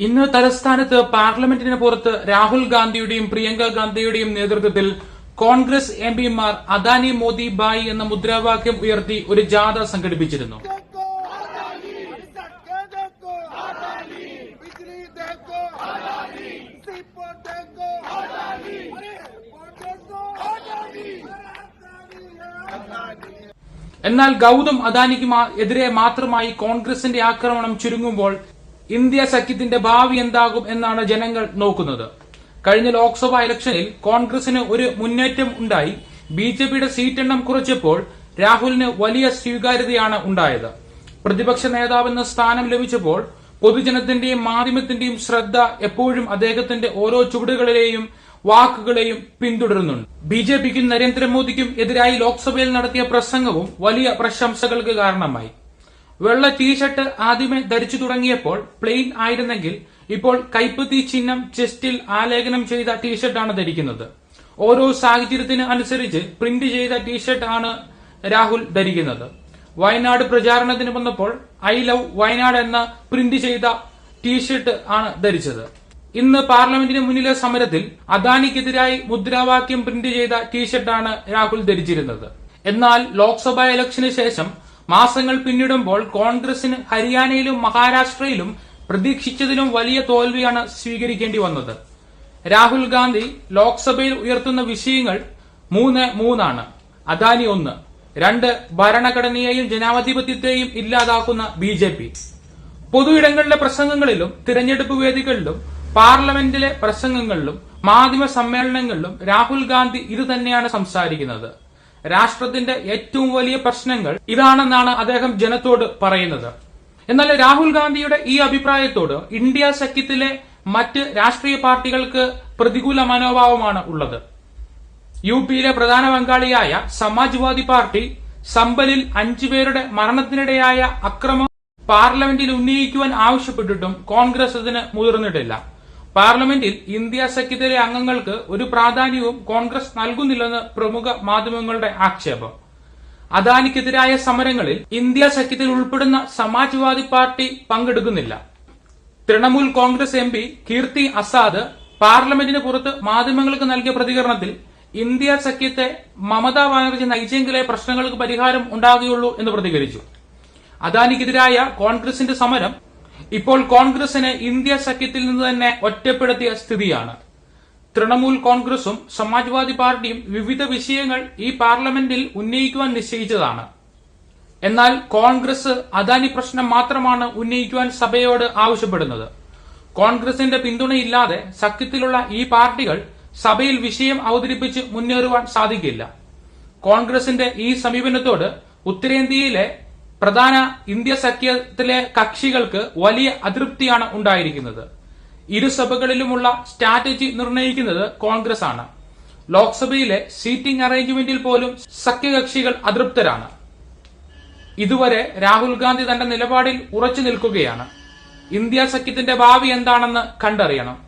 ഇന്ന് തലസ്ഥാനത്ത് പാർലമെന്റിന് പുറത്ത് രാഹുൽ ഗാന്ധിയുടെയും പ്രിയങ്ക ഗാന്ധിയുടെയും നേതൃത്വത്തിൽ കോൺഗ്രസ് എം പിമാർ അദാനി മോദി ബായി എന്ന മുദ്രാവാക്യം ഉയർത്തി ഒരു ജാഥ സംഘടിപ്പിച്ചിരുന്നു. എന്നാൽ ഗൗതം അദാനിക്ക് എതിരെ മാത്രമായി കോൺഗ്രസിന്റെ ആക്രമണം ചുരുങ്ങുമ്പോൾ ഇന്ത്യ സഖ്യത്തിന്റെ ഭാവി എന്താകും എന്നാണ് ജനങ്ങൾ നോക്കുന്നത്. കഴിഞ്ഞ ലോക്സഭാ ഇലക്ഷനിൽ കോൺഗ്രസിന് ഒരു മുന്നേറ്റം ഉണ്ടായി. ബി ജെ പിയുടെ സീറ്റെണ്ണം കുറച്ചപ്പോൾ രാഹുലിന് വലിയ സ്വീകാര്യതയാണ് ഉണ്ടായത്. പ്രതിപക്ഷ നേതാവെന്ന സ്ഥാനം ലഭിച്ചപ്പോൾ പൊതുജനത്തിന്റെയും മാധ്യമത്തിന്റെയും ശ്രദ്ധ എപ്പോഴും അദ്ദേഹത്തിന്റെ ഓരോ ചുവടുകളിലെയും വാക്കുകളെയും പിന്തുടരുന്നുണ്ട്. ബി ജെ പിക്കും നരേന്ദ്രമോദിക്കും എതിരായി ലോക്സഭയിൽ നടത്തിയ പ്രസംഗവും വലിയ പ്രശംസകൾക്ക് കാരണമായി. വെള്ള ടീഷർട്ട് ആദ്യമേ ധരിച്ചു തുടങ്ങിയപ്പോൾ പ്ലെയിൻ ആയിരുന്നെങ്കിൽ ഇപ്പോൾ കൈപ്പത്തി ചിഹ്നം ചെസ്റ്റിൽ ആലേഖനം ചെയ്ത ടീഷർട്ടാണ് ധരിക്കുന്നത്. ഓരോ സാഹചര്യത്തിന് അനുസരിച്ച് പ്രിന്റ് ചെയ്ത ടീഷർട്ട് ആണ് രാഹുൽ ധരിക്കുന്നത്. വയനാട് പ്രചാരണത്തിന് വന്നപ്പോൾ ഐ ലവ് വയനാട് എന്ന പ്രിന്റ് ചെയ്ത ടീഷർട്ട് ആണ് ധരിച്ചത്. ഇന്ന് പാർലമെന്റിന് മുന്നിലെ സമരത്തിൽ അദാനിക്കെതിരായി മുദ്രാവാക്യം പ്രിന്റ് ചെയ്ത ടീഷർട്ടാണ് രാഹുൽ ധരിച്ചിരുന്നത്. എന്നാൽ ലോക്സഭാ ഇലക്ഷന് ശേഷം മാസങ്ങൾ പിന്നിടുമ്പോൾ കോൺഗ്രസിന് ഹരിയാനയിലും മഹാരാഷ്ട്രയിലും പ്രതീക്ഷിച്ചതിലും വലിയ തോൽവിയാണ് സ്വീകരിക്കേണ്ടി വന്നത്. രാഹുൽ ഗാന്ധി ലോക്സഭയിൽ ഉയർത്തുന്ന വിഷയങ്ങൾ മൂന്ന് മൂന്നാണ്. അദാനി ഒന്ന്. രണ്ട് ഭരണഘടനയെയും ജനാധിപത്യത്തെയും ഇല്ലാതാക്കുന്ന ബി ജെ പി. പൊതുയിടങ്ങളിലെ പ്രസംഗങ്ങളിലും തിരഞ്ഞെടുപ്പ് വേദികളിലും പാർലമെന്റിലെ പ്രസംഗങ്ങളിലും മാധ്യമ സമ്മേളനങ്ങളിലും രാഹുൽ ഗാന്ധി ഇത് തന്നെയാണ് സംസാരിക്കുന്നത്. രാഷ്ട്രത്തിന്റെ ഏറ്റവും വലിയ പ്രശ്നങ്ങൾ ഇതാണെന്നാണ് അദ്ദേഹം ജനത്തോട് പറയുന്നത്. എന്നാൽ രാഹുൽ ഗാന്ധിയുടെ ഈ അഭിപ്രായത്തോട് ഇന്ത്യ സഖ്യത്തിലെ മറ്റ് രാഷ്ട്രീയ പാർട്ടികൾക്ക് പ്രതികൂല മനോഭാവമാണ് ഉള്ളത്. യു പിയിലെ പ്രധാന പങ്കാളിയായ സമാജ്വാദി പാർട്ടി സംബലിൽ അഞ്ചുപേരുടെ മരണത്തിനിടെയായ അക്രമം പാർലമെന്റിൽ ഉന്നയിക്കുവാൻ ആവശ്യപ്പെട്ടിട്ടും കോൺഗ്രസ് അതിന് മുതിർന്നിട്ടില്ല. പാർലമെന്റിൽ ഇന്ത്യ സഖ്യത്തിലെ അംഗങ്ങൾക്ക് ഒരു പ്രാധാന്യവും കോൺഗ്രസ് നൽകുന്നില്ലെന്ന് പ്രമുഖ മാധ്യമങ്ങളുടെ ആക്ഷേപം. അദാനിക്കെതിരായ സമരങ്ങളിൽ ഇന്ത്യ സഖ്യത്തിൽ ഉൾപ്പെടുന്ന സമാജ്വാദി പാർട്ടി പങ്കെടുക്കുന്നില്ല. തൃണമൂൽ കോൺഗ്രസ് എം പി കീർത്തി അസാദ് പാർലമെന്റിന് പുറത്ത് മാധ്യമങ്ങൾക്ക് നൽകിയ പ്രതികരണത്തിൽ ഇന്ത്യ സഖ്യത്തെ മമതാ ബാനർജി നയിച്ചെങ്കിലേ പ്രശ്നങ്ങൾക്ക് പരിഹാരം ഉണ്ടാകുകയുള്ളൂ എന്ന് പ്രതികരിച്ചു. അദാനിക്കെതിരായ കോൺഗ്രസിന്റെ സമരം ഇപ്പോൾ കോൺഗ്രസിനെ ഇന്ത്യ സഖ്യത്തിൽ നിന്ന് തന്നെ ഒറ്റപ്പെടുത്തിയ സ്ഥിതിയാണ്. തൃണമൂൽ കോൺഗ്രസും സമാജ്വാദി പാർട്ടിയും വിവിധ വിഷയങ്ങൾ ഈ പാർലമെന്റിൽ ഉന്നയിക്കുവാൻ നിശ്ചയിച്ചതാണ്. എന്നാൽ കോൺഗ്രസ് അദാനി പ്രശ്നം മാത്രമാണ് ഉന്നയിക്കുവാൻ സഭയോട് ആവശ്യപ്പെടുന്നത്. കോൺഗ്രസിന്റെ പിന്തുണയില്ലാതെ സഖ്യത്തിലുള്ള ഈ പാർട്ടികൾ സഭയിൽ വിഷയം അവതരിപ്പിച്ച് മുന്നേറുവാൻ സാധിക്കില്ല. കോൺഗ്രസിന്റെ ഈ സമീപനത്തോട് ഉത്തരേന്ത്യയിലെ പ്രധാന ഇന്ത്യ സഖ്യത്തിലെ കക്ഷികൾക്ക് വലിയ അതൃപ്തിയാണ് ഉണ്ടായിരിക്കുന്നത്. ഇരുസഭകളിലുമുള്ള സ്ട്രാറ്റജി നിർണയിക്കുന്നത് കോൺഗ്രസ് ആണ് ലോക്സഭയിലെ സീറ്റിംഗ് അറേഞ്ച്മെന്റിൽ പോലും സഖ്യകക്ഷികൾ അതൃപ്തരാണ്. ഇതുവരെ രാഹുൽ ഗാന്ധി തന്റെ നിലപാടിൽ ഉറച്ചു നിൽക്കുകയാണ്. ഇന്ത്യ സഖ്യത്തിന്റെ ഭാവി എന്താണെന്ന് കണ്ടറിയണം.